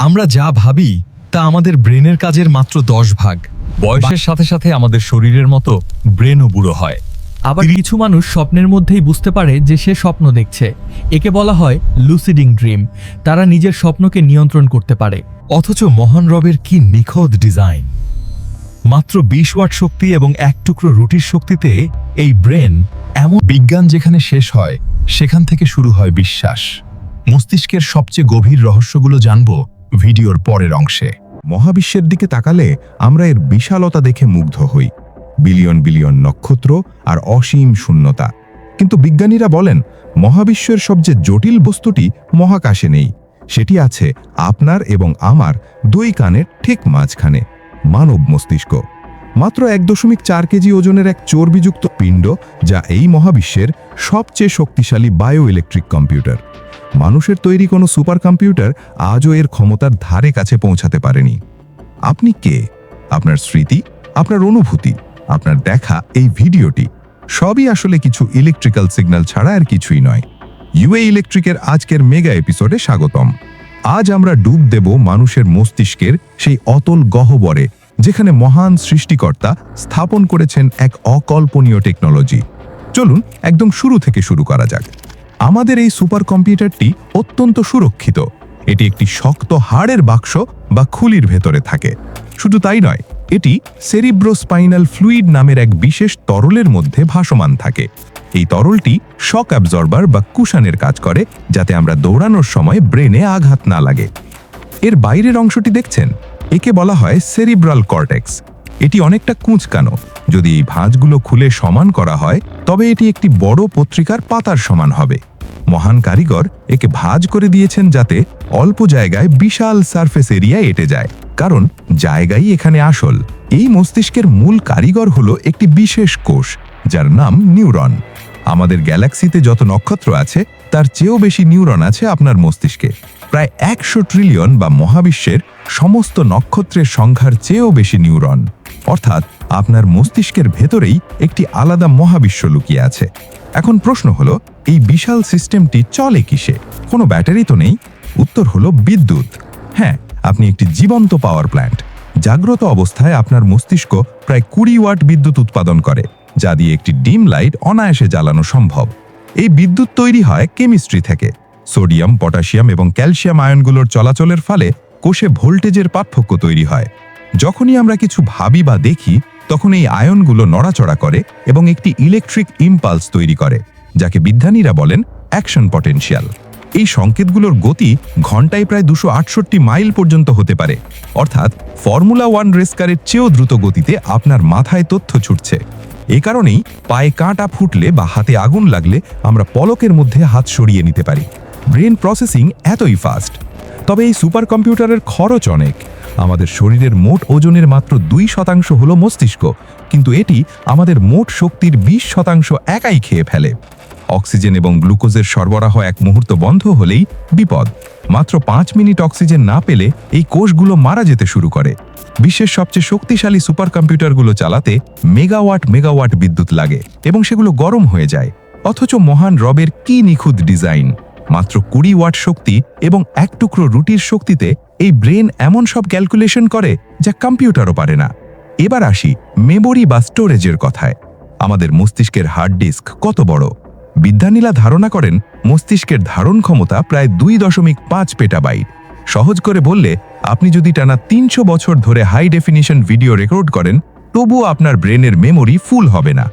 আমরা যা ভাবি তা আমাদের ব্রেনের কাজের মাত্র দশ ভাগ। বয়সের সাথে সাথে আমাদের শরীরের মতো ব্রেনও বুড়ো হয়। আবার কিছু মানুষ স্বপ্নের মধ্যেই বুঝতে পারে যে সে স্বপ্ন দেখছে। একে বলা হয় লুসিডিং ড্রিম তারা নিজের স্বপ্নকে নিয়ন্ত্রণ করতে পারে। অথচ মহান রবের কি নিখুঁত ডিজাইন। মাত্র বিশ ওয়াট শক্তি এবং এক টুকরো রুটির শক্তিতে এই ব্রেন এমন বিজ্ঞান যেখানে শেষ হয় সেখান থেকে শুরু হয় বিশ্বাস। মস্তিষ্কের সবচেয়ে গভীর রহস্যগুলো জানব ভিডিওর পরের অংশে। মহাবিশ্বের দিকে তাকালে আমরা এর বিশালতা দেখে মুগ্ধ হই। বিলিয়ন বিলিয়ন নক্ষত্র আর অসীম শূন্যতা। কিন্তু বিজ্ঞানীরা বলেন, মহাবিশ্বের সবচেয়ে জটিল বস্তুটি মহাকাশে নেই। সেটি আছে আপনার এবং আমার দুই কানের ঠিক মাঝখানে, মানব মস্তিষ্ক। মাত্র এক দশমিক চার কেজি ওজনের এক চর্বিযুক্ত পিণ্ড যা এই মহাবিশ্বের সবচেয়ে শক্তিশালী বায়ো ইলেকট্রিক কম্পিউটার। মানুষের তৈরি কোনো সুপার কম্পিউটার আজও এর ক্ষমতার ধারে কাছে পৌঁছাতে পারেনি। আপনি কে? আপনার স্মৃতি? আপনার অনুভূতি? আপনার দেখা? এই ভিডিওটি? সবই আসলে কিছু ইলেকট্রিক্যাল সিগন্যাল ছাড়া আর কিছুই নয়। ইউএ ইলেকট্রিকের আজকের মেগা এপিসোডে স্বাগতম। আজ আমরা ডুব দেব মানুষের মস্তিষ্কের সেই অতল গহ্বরে, যেখানে মহান সৃষ্টিকর্তা স্থাপন করেছেন এক অকল্পনীয় টেকনোলজি চলুন, একদম শুরু থেকে শুরু করা যাক। আমাদের এই সুপার কম্পিউটারটি অত্যন্ত সুরক্ষিত। এটি একটি শক্ত হাড়ের বাক্স বা খুলির ভেতরে থাকে। শুধু তাই নয়, এটি সেরিব্রোস্পাইনাল ফ্লুইড নামের এক বিশেষ তরলের মধ্যে ভাসমান থাকে। এই তরলটি শক অ্যাবজর্বার বা কুশানের কাজ করে, যাতে আমরা দৌড়ানোর সময় ব্রেনে আঘাত না লাগে। এর বাইরের অংশটি দেখছেন? একে বলা হয় সেরিব্রাল কর্টেক্স। এটি অনেকটা কুঁচকানো। যদি এই ভাঁজগুলো খুলে সমান করা হয়, তবে এটি একটি বড় পত্রিকার পাতার সমান হবে। মহান কারিগর একে ভাঁজ করে দিয়েছেন যাতে অল্প জায়গায় বিশাল সারফেস এরিয়া এটে যায়। কারণ জায়গাই এখানে আসল। এই মস্তিষ্কের মূল কারিগর হলো একটি বিশেষ কোষ, যার নাম নিউরন। আমাদের গ্যালাক্সিতে যত নক্ষত্র আছে, তার চেয়েও বেশি নিউরন আছে আপনার মস্তিষ্কে। প্রায় একশো ট্রিলিয়ন বা মহাবিশ্বের সমস্ত নক্ষত্রের সংখ্যার চেয়েও বেশি নিউরন। অর্থাৎ আপনার মস্তিষ্কের ভেতরেই একটি আলাদা মহাবিশ্ব লুকিয়ে আছে। এখন প্রশ্ন হলো, এই বিশাল সিস্টেমটি চলে কিসে? কোনো ব্যাটারি তো নেই। উত্তর হলো বিদ্যুৎ। হ্যাঁ আপনি একটি জীবন্ত পাওয়ার প্ল্যান্ট। জাগ্রত অবস্থায় আপনার মস্তিষ্ক প্রায় কুড়ি ওয়াট বিদ্যুৎ উৎপাদন করে, যা দিয়ে একটি ডিম লাইট অনায়াসে জ্বালানো সম্ভব। এই বিদ্যুৎ তৈরি হয় কেমিস্ট্রি থেকে। সোডিয়াম, পটাশিয়াম এবং ক্যালসিয়াম আয়নগুলোর চলাচলের ফলে কোষে ভোল্টেজের পার্থক্য তৈরি হয়। যখনই আমরা কিছু ভাবি বা দেখি তখন এই আয়নগুলো নড়াচড়া করে এবং একটি ইলেকট্রিক ইম্পালস তৈরি করে, যাকে বিজ্ঞানীরা বলেন অ্যাকশন পটেনশিয়াল এই সংকেতগুলোর গতি ঘন্টায় প্রায় দুশো আটষট্টি মাইল পর্যন্ত হতে পারে। অর্থাৎ ফর্মুলা ওয়ান রেসকারের চেয়েও দ্রুত গতিতে আপনার মাথায় তথ্য ছুটছে। এ কারণেই পায়ে কাঁটা ফুটলে বা হাতে আগুন লাগলে আমরা পলকের মধ্যে হাত সরিয়ে নিতে পারি। ব্রেন প্রসেসিং এতই ফাস্ট তবে এই সুপার কম্পিউটারের খরচ অনেক। আমাদের শরীরের মোট ওজনের মাত্র দুই শতাংশ হলো মস্তিষ্ক, কিন্তু এটি আমাদের মোট শক্তির বিশ শতাংশ একাই খেয়ে ফেলে। অক্সিজেন এবং গ্লুকোজের সরবরাহ এক মুহূর্ত বন্ধ হলেই বিপদ। মাত্র পাঁচ মিনিট অক্সিজেন না পেলে এই কোষগুলো মারা যেতে শুরু করে। বিশ্বের সবচেয়ে শক্তিশালী সুপার কম্পিউটারগুলো চালাতে মেগাওয়াট মেগাওয়াট বিদ্যুৎ লাগে এবং সেগুলো গরম হয়ে যায়। অথচ মহান রবের কি নিখুঁত ডিজাইন। মাত্র কুড়ি ওয়াট শক্তি এবং এক টুকরো রুটির শক্তিতে এই ব্রেন এমন সব ক্যালকুলেশন করে যা কম্পিউটারও পারে না। এবার আসি মেমোরি বা স্টোরেজের কথায়। আমাদের মস্তিষ্কের হার্ড ডিস্ক কত বড়? বিদ্যানীলা ধারণা করেন মস্তিষ্কের ধারণ ক্ষমতা প্রায় দুই দশমিক পাঁচ পেটাবাইট। সহজ করে বললে, আপনি যদি টানা তিনশো বছর ধরে হাই ডেফিনিশন ভিডিও রেকর্ড করেন, তবুও আপনার ব্রেনের মেমোরি ফুল হবে না।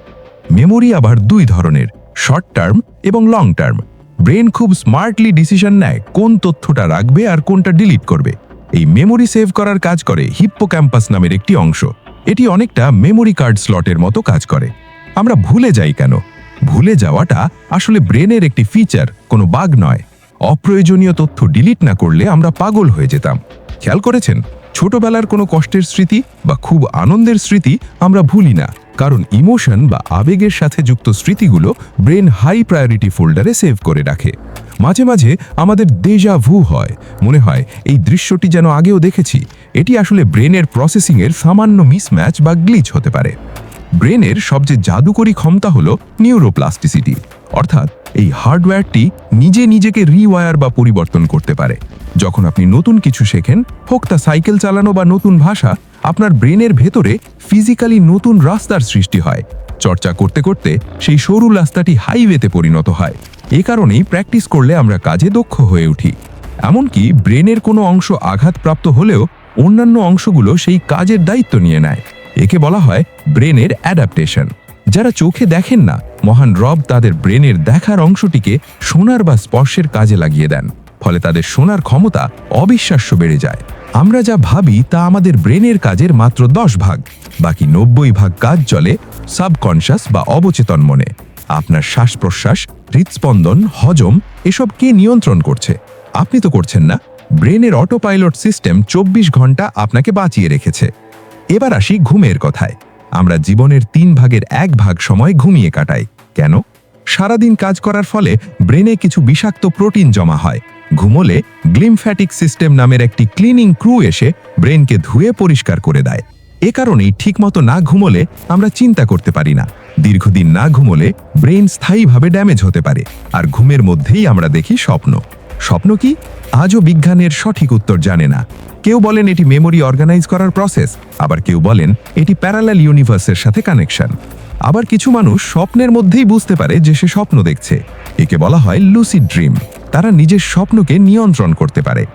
মেমোরি আবার দুই ধরনের, শর্ট টার্ম এবং লং টার্ম। ব্রেন খুব স্মার্টলি ডিসিশন নেয় কোন তথ্যটা রাখবে আর কোনটা ডিলিট করবে। এই মেমোরি সেভ করার কাজ করে হিপ্পো ক্যাম্পাস নামের একটি অংশ। এটি অনেকটা মেমোরি কার্ড স্লটের মতো কাজ করে। আমরা ভুলে যাই কেন? ভুলে যাওয়াটা আসলে ব্রেনের একটি ফিচার কোনো বাগ নয়। অপ্রয়োজনীয় তথ্য ডিলিট না করলে আমরা পাগল হয়ে যেতাম। খেয়াল করেছেন? ছোটবেলার কোনো কষ্টের স্মৃতি বা খুব আনন্দের স্মৃতি আমরা ভুলি না। কারণ ইমোশন বা আবেগের সাথে যুক্ত স্মৃতিগুলো ব্রেন হাই প্রায়োরিটি ফোল্ডারে সেভ করে রাখে। মাঝে মাঝে আমাদের দেজা ভু হয়। মনে হয়, এই দৃশ্যটি যেন আগেও দেখেছি। এটি আসলে ব্রেনের প্রসেসিংয়ের সামান্য মিসম্যাচ বা গ্লিচ হতে পারে। ব্রেনের সবচেয়ে জাদুকরী ক্ষমতা হল নিউরোপ্লাস্টিসিটি অর্থাৎ এই হার্ডওয়্যারটি নিজে নিজেকে রিওয়ার বা পরিবর্তন করতে পারে। যখন আপনি নতুন কিছু শেখেন, হোক তা সাইকেল চালানো বা নতুন ভাষা, আপনার ব্রেনের ভেতরে ফিজিক্যালি নতুন রাস্তার সৃষ্টি হয়। চর্চা করতে করতে সেই সরু রাস্তাটি হাইওয়েতে পরিণত হয়। এ কারণেই প্র্যাকটিস করলে আমরা কাজে দক্ষ হয়ে উঠি। এমনকি ব্রেনের কোনো অংশ আঘাতপ্রাপ্ত হলেও অন্যান্য অংশগুলো সেই কাজের দায়িত্ব নিয়ে নেয়। একে বলা হয় ব্রেনের অ্যাডাপ্টেশন। যারা চোখে দেখেন না, মহান রব তাদের ব্রেনের দেখার অংশটিকে সোনার বা স্পর্শের কাজে লাগিয়ে দেন। ফলে তাদের শোনার ক্ষমতা অবিশ্বাস্য বেড়ে যায়। আমরা যা ভাবি তা আমাদের ব্রেনের কাজের মাত্র দশ ভাগ, বাকি নব্বই ভাগ কাজ চলে সাবকনশাস বা অবচেতন মনে। আপনার শ্বাস প্রশ্বাস হৃদস্পন্দন হজম এসব কে নিয়ন্ত্রণ করছে? আপনি তো করছেন না। ব্রেনের অটো পাইলট সিস্টেম চব্বিশ ঘণ্টা আপনাকে বাঁচিয়ে রেখেছে। এবার আসি ঘুমের কথায়। আমরা জীবনের তিন ভাগের এক ভাগ সময় ঘুমিয়ে কাটাই। কেন? সারাদিন কাজ করার ফলে ব্রেনে কিছু বিষাক্ত প্রোটিন জমা হয়। ঘুমোলে গ্লিমফ্যাটিক সিস্টেম নামের একটি ক্লিনিং ক্রু এসে ব্রেনকে ধুয়ে পরিষ্কার করে দেয়। এ কারণেই ঠিকমতো না ঘুমোলে আমরা চিন্তা করতে পারি না। দীর্ঘদিন না ঘুমোলে ব্রেন স্থায়ীভাবে ড্যামেজ হতে পারে, আর ঘুমের মধ্যেই আমরা দেখি স্বপ্ন। স্বপ্ন কি? আজও বিজ্ঞানের সঠিক উত্তর জানে না। কেউ বলেন এটি মেমোরি অর্গানাইজ করার প্রসেস, আবার কেউ বলেন এটি প্যারালাল ইউনিভার্সের সাথে কানেকশন। আবার কিছু মানুষ স্বপ্নের মধ্যেই বুঝতে পারে যে সে স্বপ্ন দেখছে। একে বলা হয় লুসিড ড্রিম তারা নিজের স্বপ্নকে নিয়ন্ত্রণ করতে পারে।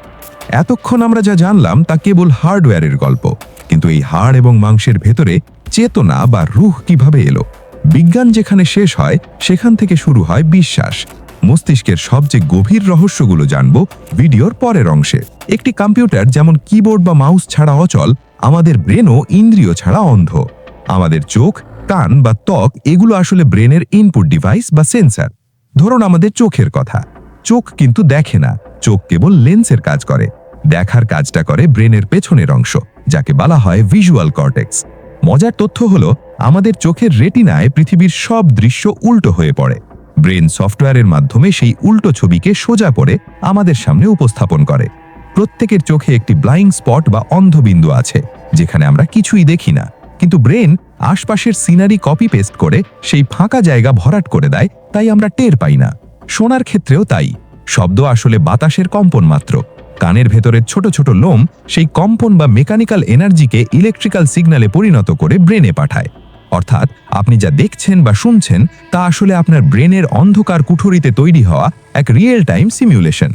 এতক্ষণ আমরা যা জানলাম তা কেবল হার্ডওয়্যারের গল্প। কিন্তু এই হাড় এবং মাংসের ভেতরে চেতনা বা রুহ কীভাবে এলো? বিজ্ঞান যেখানে শেষ হয়, সেখান থেকে শুরু হয় বিশ্বাস। মস্তিষ্কের সবচেয়ে গভীর রহস্যগুলো জানব ভিডিওর পরের অংশে। একটি কম্পিউটার যেমন কিবোর্ড বা মাউস ছাড়া অচল, আমাদের ব্রেনও ইন্দ্রিয় ছাড়া অন্ধ। আমাদের চোখ, কান বা ত্বক, এগুলো আসলে ব্রেনের ইনপুট ডিভাইস বা সেন্সার ধরুন আমাদের চোখের কথা। চোখ কিন্তু দেখে না। চোখ কেবল লেন্সের কাজ করে। দেখার কাজটা করে ব্রেনের পেছনের অংশ, যাকে বলা হয় ভিজুয়াল কর্টেক্স মজার তথ্য হলো, আমাদের চোখের রেটিনায় পৃথিবীর সব দৃশ্য উল্টো হয়ে পড়ে। ব্রেন সফটওয়্যারের মাধ্যমে সেই উল্টো ছবিকে সোজা করে আমাদের সামনে উপস্থাপন করে। প্রত্যেকের চোখে একটি ব্লাইং স্পট বা অন্ধবিন্দু আছে, যেখানে আমরা কিছুই দেখি না। কিন্তু ব্রেন আশপাশের সিনারি কপি পেস্ট করে সেই ফাঁকা জায়গা ভরাট করে দেয় তাই আমরা টের পাই না। শোনার ক্ষেত্রেও তাই। শব্দ আসলে বাতাসের কম্পন মাত্র। কানের ভেতরের ছোট ছোট লোম সেই কম্পন বা মেকানিক্যাল এনার্জিকে ইলেকট্রিক্যাল সিগন্যালে পরিণত করে ব্রেনে পাঠায়। অর্থাৎ আপনি যা দেখছেন বা শুনছেন, তা আসলে আপনার ব্রেনের অন্ধকার কুঠুরিতে তৈরি হওয়া এক রিয়েল টাইম সিমিউলেশন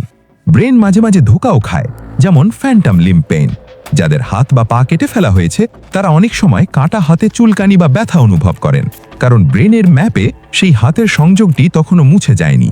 ব্রেন মাঝে মাঝে ধোকাও খায়, যেমন ফ্যান্টাম লিম পেইন যাদের হাত বা পা কেটে ফেলা হয়েছে, তারা অনেক সময় কাটা হাতে চুলকানি বা ব্যথা অনুভব করেন, কারণ ব্রেনের ম্যাপে সেই হাতের সংযোগটি তখনও মুছে যায়নি।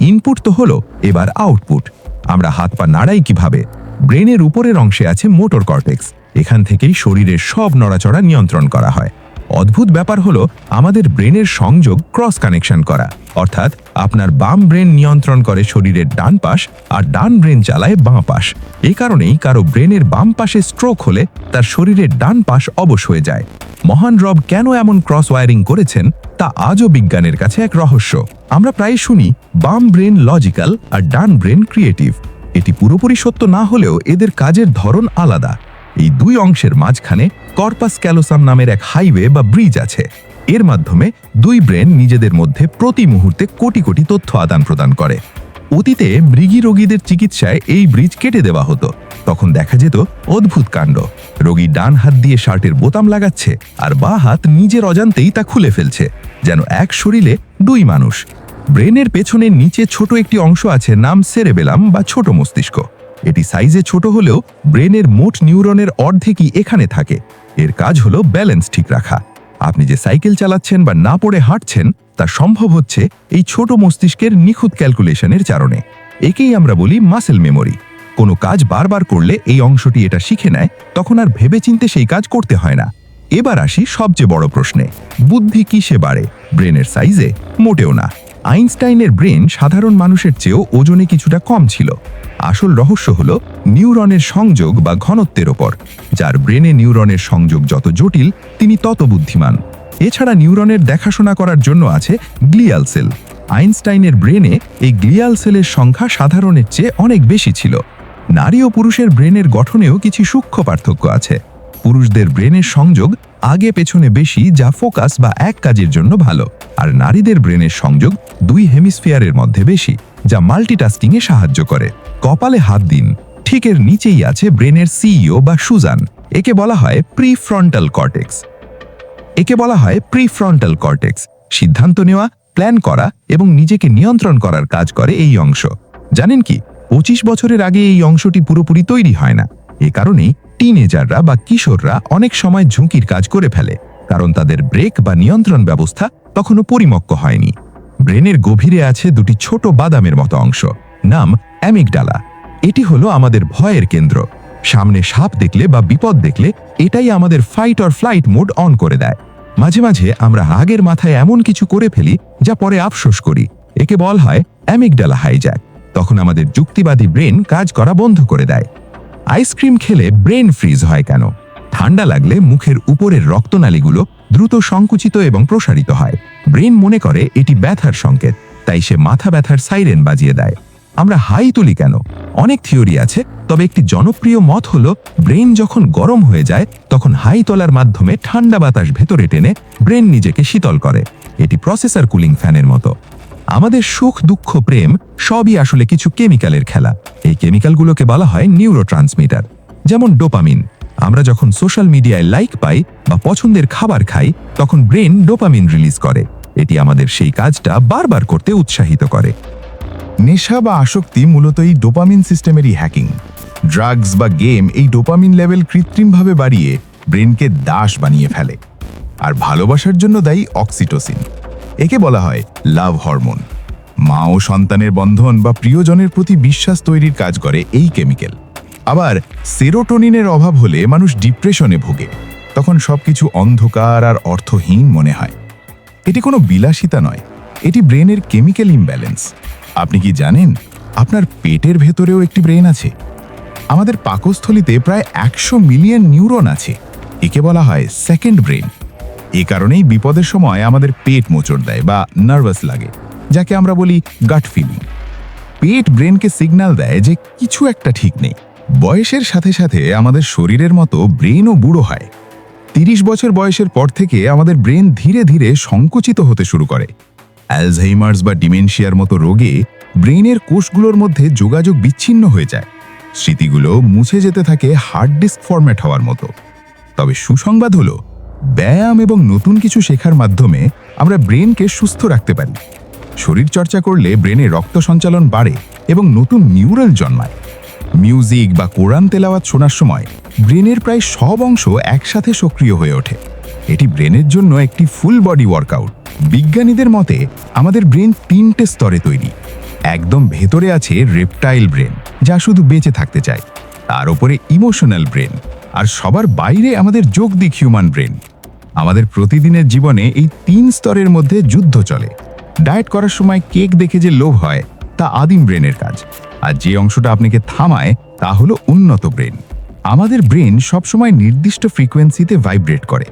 ইনপুট তো হলো, এবার আউটপুট। আমরা হাত পা নাড়াই কীভাবে? ব্রেনের উপরের অংশে আছে মোটর কর্টেক্স। এখান থেকেই শরীরের সব নড়াচড়া নিয়ন্ত্রণ করা হয়। অদ্ভুত ব্যাপার হলো আমাদের ব্রেনের সংযোগ ক্রস কানেকশন করা। অর্থাৎ আপনার বাম ব্রেন নিয়ন্ত্রণ করে শরীরের ডান পাশ আর ডান ব্রেন চালায় বাঁ পাশ। এ কারণেই কারও ব্রেনের বাম পাশে স্ট্রোক হলে তার শরীরের ডান পাশ অবশ হয়ে যায়। মহান রব কেন এমন ক্রস ওয়ারিং করেছেন তা আজও বিজ্ঞানের কাছে এক রহস্য। আমরা প্রায় শুনি, বাম ব্রেন লজিক্যাল আর ডান ব্রেন ক্রিয়েটিভ। এটি পুরোপুরি সত্য না হলেও এদের কাজের ধরন আলাদা। এই দুই অংশের মাঝখানে কর্পাস ক্যালোসাম নামের এক হাইওয়ে বা ব্রিজ আছে। এর মাধ্যমে দুই ব্রেন নিজেদের মধ্যে প্রতি মুহূর্তে কোটি কোটি তথ্য আদান প্রদান করে। অতীতে মৃগী রোগীদের চিকিৎসায় এই ব্রিজ কেটে দেওয়া হতো। তখন দেখা যেত অদ্ভুত কাণ্ড। রোগী ডান হাত দিয়ে শার্টের বোতাম লাগাচ্ছে আর বা হাত নিজের অজান্তেই তা খুলে ফেলছে, যেন এক শরীরে দুই মানুষ। ব্রেনের পেছনে নিচে ছোট একটি অংশ আছে, নাম সেরেবেলাম বা ছোট মস্তিষ্ক। এটি সাইজে ছোট হলেও ব্রেনের মোট নিউরনের অর্ধেকই এখানে থাকে। এর কাজ হলো ব্যালেন্স ঠিক রাখা। আপনি যে সাইকেল চালাচ্ছেন বা না পড়ে হাঁটছেন, তা সম্ভব হচ্ছে এই ছোট মস্তিষ্কের নিখুঁত ক্যালকুলেশনের কারণে একেই আমরা বলি মাসেল মেমোরি কোনো কাজ বারবার করলে এই অংশটি এটা শিখে নেয়, তখন আর ভেবেচিন্তে সেই কাজ করতে হয় না। এবার আসি সবচেয়ে বড় প্রশ্নে। বুদ্ধি কিসে বাড়ে? ব্রেনের সাইজে মোটেও না। আইনস্টাইনের ব্রেন সাধারণ মানুষের চেয়েও ওজনে কিছুটা কম ছিল। আসল রহস্য হল নিউরনের সংযোগ বা ঘনত্বের ওপর, যার ব্রেনে নিউরনের সংযোগ যত জটিল, তিনি তত বুদ্ধিমান। এছাড়া নিউরনের দেখাশোনা করার জন্য আছে গ্লিয়াল সেল। আইনস্টাইনের ব্রেনে এই গ্লিয়াল সেলের সংখ্যা সাধারণের চেয়ে অনেক বেশি ছিল। নারী ও পুরুষের ব্রেনের গঠনেও কিছু সূক্ষ্ম পার্থক্য আছে। পুরুষদের ব্রেনের সংযোগ আগে পেছনে বেশি, যা ফোকাস বা এক কাজের জন্য ভালো। আর নারীদের ব্রেনের সংযোগ দুই হেমিস্ফিয়ারের মধ্যে বেশি। যা মাল্টিটাস্কিংয়ে সাহায্য করে। কপালে হাত দিন। ঠিক এর নিচেই আছে ব্রেনের সিইও বা সুজান। একে বলা হয় প্রিফ্রন্টাল কর্টেক্স একে বলা হয় প্রিফ্রন্টাল কর্টেক্স সিদ্ধান্ত নেওয়া প্ল্যান করা এবং নিজেকে নিয়ন্ত্রণ করার কাজ করে এই অংশ। জানেন কি? পঁচিশ বছরের আগে এই অংশটি পুরোপুরি তৈরি হয় না। এ কারণেই টিনেজাররা বা কিশোররা অনেক সময় ঝুঁকির কাজ করে ফেলে। কারণ তাদের ব্রেক বা নিয়ন্ত্রণ ব্যবস্থা তখনও পরিমক্ক হয়নি। ব্রেনের গভীরে আছে দুটি ছোট বাদামের মতো অংশ। নাম অ্যামিগডালা। এটি হলো আমাদের ভয়ের কেন্দ্র। সামনে সাপ দেখলে বা বিপদ দেখলে এটাই আমাদের fight or flight mode on করে দেয়। মাঝে মাঝে আমরা আগের মাথায় এমন কিছু করে ফেলি যা পরে আফসোস করি। একে বল হয় অ্যামিগডালা হাইজ্যাক তখন আমাদের যুক্তিবাদী ব্রেন কাজ করা বন্ধ করে দেয়। আইসক্রিম খেলে ব্রেন ফ্রিজ হয় কেন? ঠান্ডা লাগলে মুখের উপরের রক্তনালীগুলো দ্রুত সংকুচিত এবং প্রসারিত হয়। ব্রেন মনে করে এটি ব্যথার সংকেত, তাই সে মাথা ব্যথার সাইরেন বাজিয়ে দেয়। আমরা হাই তুলি কেন? অনেক থিওরি আছে, তবে একটি জনপ্রিয় মত হল, ব্রেন যখন গরম হয়ে যায়, তখন হাই তোলার মাধ্যমে ঠান্ডা বাতাস ভেতরে টেনে ব্রেন নিজেকে শীতল করে। এটি প্রসেসর কুলিং ফ্যানের মতো। আমাদের সুখ, দুঃখ, প্রেম সবই আসলে কিছু কেমিক্যালের খেলা। এই কেমিক্যালগুলোকে বলা হয় নিউরো ট্রান্সমিটার যেমন ডোপামিন। আমরা যখন সোশ্যাল মিডিয়ায় লাইক পাই বা পছন্দের খাবার খাই, তখন ব্রেন ডোপামিন রিলিজ করে। এটি আমাদের সেই কাজটা বারবার করতে উৎসাহিত করে। নেশা বা আসক্তি মূলত এই ডোপামিন সিস্টেমেরই হ্যাকিং ড্রাগস বা গেম এই ডোপামিন লেভেল কৃত্রিমভাবে বাড়িয়ে ব্রেনকে দাস বানিয়ে ফেলে। আর ভালোবাসার জন্য দায়ী অক্সিটোসিন একে বলা হয় লাভ হরমোন মা ও সন্তানের বন্ধন বা প্রিয়জনের প্রতি বিশ্বাস তৈরির কাজ করে এই কেমিক্যাল আবার সেরোটোনিনের অভাব হলে মানুষ ডিপ্রেশনে ভোগে। তখন সবকিছু অন্ধকার আর অর্থহীন মনে হয়। এটি কোনো বিলাসিতা নয়। এটি ব্রেনের কেমিক্যাল ইমব্যালেন্স। আপনি কি জানেন, আপনার পেটের ভেতরেও একটি ব্রেন আছে? আমাদের পাকস্থলিতে প্রায় একশো মিলিয়ন নিউরন আছে। একে বলা হয় সেকেন্ড ব্রেন। এ কারণেই বিপদের সময় আমাদের পেট মোচড় দেয় বা নার্ভাস লাগে, যাকে আমরা বলি গাট ফিলিং। পেট ব্রেনকে সিগন্যাল দেয় যে কিছু একটা ঠিক নেই। বয়সের সাথে সাথে আমাদের শরীরের মতো ব্রেনও বুড়ো হয়। তিরিশ বছর বয়সের পর থেকে আমাদের ব্রেন ধীরে ধীরে সংকুচিত হতে শুরু করে। অ্যালঝেইমার্স বা ডিমেনশিয়ার মতো রোগে ব্রেনের কোষগুলোর মধ্যে যোগাযোগ বিচ্ছিন্ন হয়ে যায়। স্মৃতিগুলো মুছে যেতে থাকে হার্ড ডিস্ক ফরম্যাট হওয়ার মতো। তবে সুসংবাদ হলো, ব্যায়াম এবং নতুন কিছু শেখার মাধ্যমে আমরা ব্রেনকে সুস্থ রাখতে পারি। শরীর চর্চা করলে ব্রেনে রক্ত সঞ্চালন বাড়ে এবং নতুন নিউরাল জন্মায়। মিউজিক বা কোরআন তেলাওয়াত শোনার সময় ব্রেনের প্রায় সব অংশ একসাথে সক্রিয় হয়ে ওঠে। এটি ব্রেনের জন্য একটি ফুল বডি ওয়ার্কআউট। বিজ্ঞানীদের মতে, আমাদের ব্রেন তিনটে স্তরে তৈরি। একদম ভেতরে আছে রেপটাইল ব্রেন, যা শুধু বেঁচে থাকতে চায়। তার উপরে ইমোশনাল ব্রেন, আর সবার বাইরে আমাদের যোগদিক হিউম্যান ব্রেন। আমাদের প্রতিদিনের জীবনে এই তিন স্তরের মধ্যে যুদ্ধ চলে। ডায়েট করার সময় কেক দেখে যে লোভ হয়, তা আদিম ব্রেনের কাজ। আর যে অংশটা আপনাকে থামায় তা হলো উন্নত ব্রেন। আমাদের ব্রেন সবসময় নির্দিষ্ট ফ্রিকোয়েন্সিতে ভাইব্রেট করে।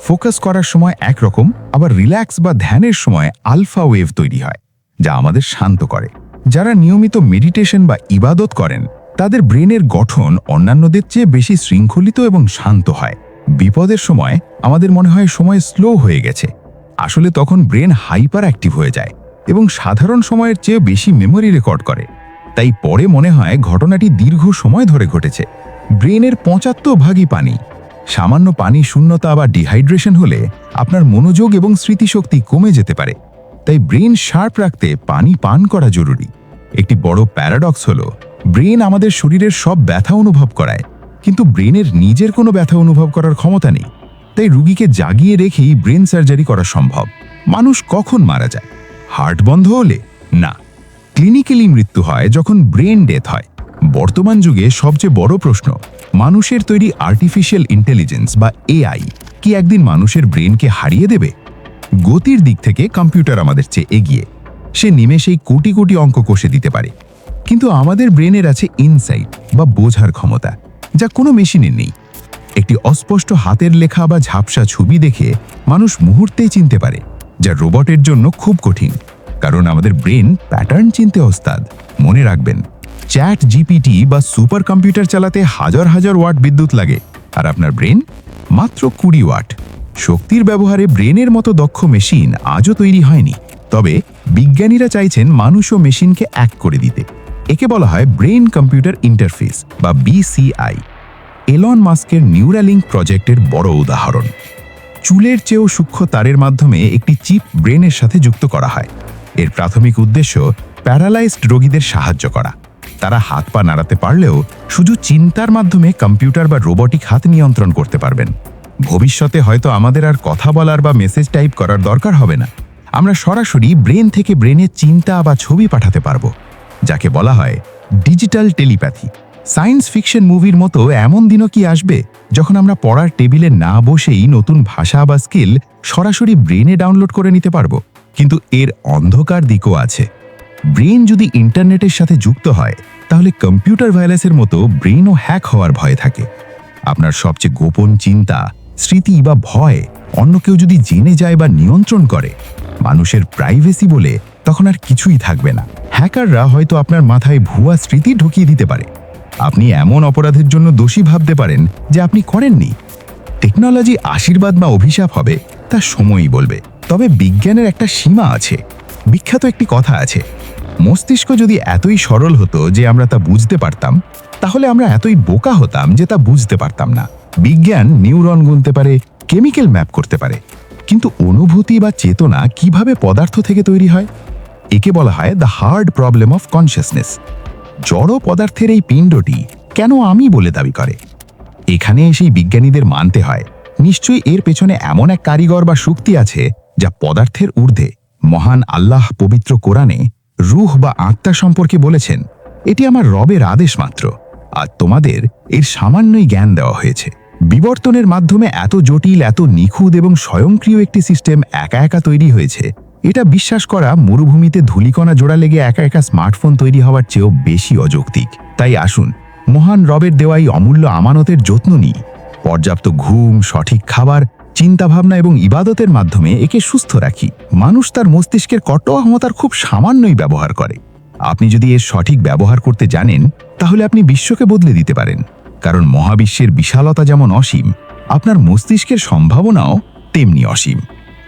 ফোকাস করার সময় একরকম, আবার রিল্যাক্স বা ধ্যানের সময় আলফা ওয়েভ তৈরি হয়, যা আমাদের শান্ত করে। যারা নিয়মিত মেডিটেশন বা ইবাদত করেন, তাদের ব্রেনের গঠন অন্যান্যদের চেয়ে বেশি শৃঙ্খলিত এবং শান্ত হয়। বিপদের সময় আমাদের মনে হয় সময় স্লো হয়ে গেছে। আসলে তখন ব্রেন হাইপার অ্যাক্টিভ হয়ে যায় এবং সাধারণ সময়ের চেয়ে বেশি মেমোরি রেকর্ড করে। তাই পরে মনে হয় ঘটনাটি দীর্ঘ সময় ধরে ঘটেছে। ব্রেনের পঁচাত্তর ভাগই পানি। সামান্য পানি শূন্যতা বা ডিহাইড্রেশন হলে আপনার মনোযোগ এবং স্মৃতিশক্তি কমে যেতে পারে। তাই ব্রেন শার্প রাখতে পানি পান করা জরুরি। একটি বড় প্যারাডক্স হল, ব্রেন আমাদের শরীরের সব ব্যথা অনুভব করায়। কিন্তু ব্রেনের নিজের কোনো ব্যথা অনুভব করার ক্ষমতা নেই। তাই রুগীকে জাগিয়ে রেখেই ব্রেন সার্জারি করা সম্ভব। মানুষ কখন মারা যায়? হার্ট বন্ধ হলে? না। ক্লিনিক্যালি মৃত্যু হয় যখন ব্রেন ডেথ হয়। বর্তমান যুগে সবচেয়ে বড় প্রশ্ন, মানুষের তৈরি আর্টিফিশিয়াল ইন্টেলিজেন্স বা এআই কি একদিন মানুষের ব্রেনকে হারিয়ে দেবে? গতির দিক থেকে কম্পিউটার আমাদের চেয়ে এগিয়ে। সে নিমেষেই কোটি কোটি অঙ্ক কষে দিতে পারে। কিন্তু আমাদের ব্রেনের আছে ইনসাইট বা বোঝার ক্ষমতা, যা কোনো মেশিনের নেই। একটি অস্পষ্ট হাতের লেখা বা ঝাপসা ছবি দেখে মানুষ মুহূর্তেই চিনতে পারে, যা রোবটের জন্য খুব কঠিন। কারণ আমাদের ব্রেন প্যাটার্ন চিনতে ওস্তাদ। মনে রাখবেন, চ্যাট জিপিটি বা সুপার কম্পিউটার চালাতে হাজার হাজার ওয়াট বিদ্যুৎ লাগে, আর আপনার ব্রেন মাত্র কুড়ি ওয়াট। শক্তির ব্যবহারে ব্রেনের মতো দক্ষ মেশিন আজও তৈরি হয়নি, তবে বিজ্ঞানীরা চাইছেন মানুষ ও মেশিনকে এক করে দিতে। একে বলা হয় ব্রেন কম্পিউটার ইন্টারফেস বা বিসিআই। এলন মাস্কের নিউরালিঙ্ক প্রজেক্টের বড় উদাহরণ। চুলের চেয়েও সূক্ষ্ম তারের মাধ্যমে একটি চিপ ব্রেনের সাথে যুক্ত করা হয়। এর প্রাথমিক উদ্দেশ্য প্যারালাইজড রোগীদের সাহায্য করা। তারা হাত পা নাড়াতে পারলেও শুধু চিন্তার মাধ্যমে কম্পিউটার বা রোবটিক হাত নিয়ন্ত্রণ করতে পারবেন। ভবিষ্যতে হয়তো আমাদের আর কথা বলার বা মেসেজ টাইপ করার দরকার হবে না। আমরা সরাসরি ব্রেন থেকে ব্রেনে চিন্তা বা ছবি পাঠাতে পারব, যাকে বলা হয় ডিজিটাল টেলিপ্যাথি। সায়েন্স ফিকশন মুভির মতো এমন দিনও কি আসবে যখন আমরা পড়ার টেবিলে না বসেই নতুন ভাষা বা স্কিল সরাসরি ব্রেনে ডাউনলোড করে নিতে পারব? কিন্তু এর অন্ধকার দিকও আছে। ব্রেন যদি ইন্টারনেটের সাথে যুক্ত হয়, তাহলে কম্পিউটার ভাইরাসের মতো ব্রেনও হ্যাক হওয়ার ভয় থাকে। আপনার সবচেয়ে গোপন চিন্তা, স্মৃতি বা ভয় অন্য কেউ যদি জেনে যায় বা নিয়ন্ত্রণ করে, মানুষের প্রাইভেসি বলে তখন আর কিছুই থাকবে না। হ্যাকাররা হয়তো আপনার মাথায় ভুয়া স্মৃতি ঢুকিয়ে দিতে পারে। আপনি এমন অপরাধের জন্য দোষী ভাবতে পারেন যে আপনি করেননি। টেকনোলজি আশীর্বাদ বা অভিশাপ হবে। তা সময়ই বলবে। তবে বিজ্ঞানের একটা সীমা আছে। বিখ্যাত একটি কথা আছে। মস্তিষ্ক যদি এতই সরল হতো যে আমরা তা বুঝতে পারতাম, তাহলে আমরা এতই বোকা হতাম যে তা বুঝতে পারতাম না। বিজ্ঞান নিউরন গুনতে পারে, কেমিক্যাল ম্যাপ করতে পারে। কিন্তু অনুভূতি বা চেতনা কীভাবে পদার্থ থেকে তৈরি হয়? একে বলা হয় the hard problem of consciousness জড় পদার্থের এই পিণ্ডটি কেন আমি বলে দাবি করে? এখানে এসেই বিজ্ঞানীদের মানতে হয়। নিশ্চয়ই এর পেছনে এমন এক কারিগর বা শক্তি আছে যা পদার্থের ঊর্ধ্বে মহান আল্লাহ পবিত্র কোরআনে রুহ বা আত্মা সম্পর্কে বলেছেন। এটি আমার রবের আদেশ মাত্র, আর তোমাদের এর সামান্যই জ্ঞান দেওয়া হয়েছে। বিবর্তনের মাধ্যমে এত জটিল, এত নিখুঁত এবং স্বয়ংক্রিয় একটি সিস্টেম একা একা তৈরি হয়েছে। এটা বিশ্বাস করা মরুভূমিতে ধুলিকণা জোড়া লেগে একা একা স্মার্টফোন তৈরি হওয়ার চেয়েও বেশি অযৌক্তিক। তাই আসুন, মহান রবের দেওয়া এই অমূল্য আমানতের যত্ন নিই। পর্যাপ্ত ঘুম, সঠিক খাবার, চিন্তাভাবনা এবং ইবাদতের মাধ্যমে একে সুস্থ রাখি। মানুষ তার মস্তিষ্কের কট্টহামতার খুব সামান্যই ব্যবহার করে। আপনি যদি এর সঠিক ব্যবহার করতে জানেন, তাহলে আপনি বিশ্বকে বদলে দিতে পারেন। কারণ মহাবিশ্বের বিশালতা যেমন অসীম, আপনার মস্তিষ্কের সম্ভাবনাও তেমনি অসীম।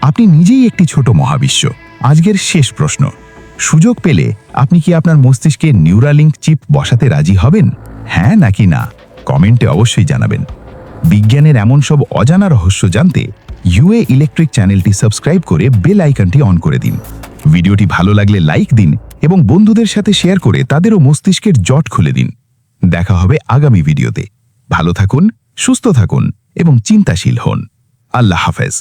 আপনি নিজেই একটি ছোট মহাবিশ্ব। আজকের শেষ প্রশ্ন। সুযোগ পেলে আপনি কি আপনার মস্তিষ্কে নিউরালিঙ্ক চিপ বসাতে রাজি হবেন? হ্যাঁ নাকি না? কমেন্টে অবশ্যই জানাবেন। বিজ্ঞানের এমন সব অজানা রহস্য জানতে ইউএ ইলেকট্রিক চ্যানেলটি সাবস্ক্রাইব করে বেল আইকনটি অন করে দিন। ভিডিওটি ভালো লাগলে লাইক দিন এবং বন্ধুদের সাথে শেয়ার করে তাদেরও মস্তিষ্কের জট খুলে দিন। দেখা হবে আগামী ভিডিওতে। ভালো থাকুন, সুস্থ থাকুন এবং চিন্তাশীল হন। আল্লাহ হাফেজ।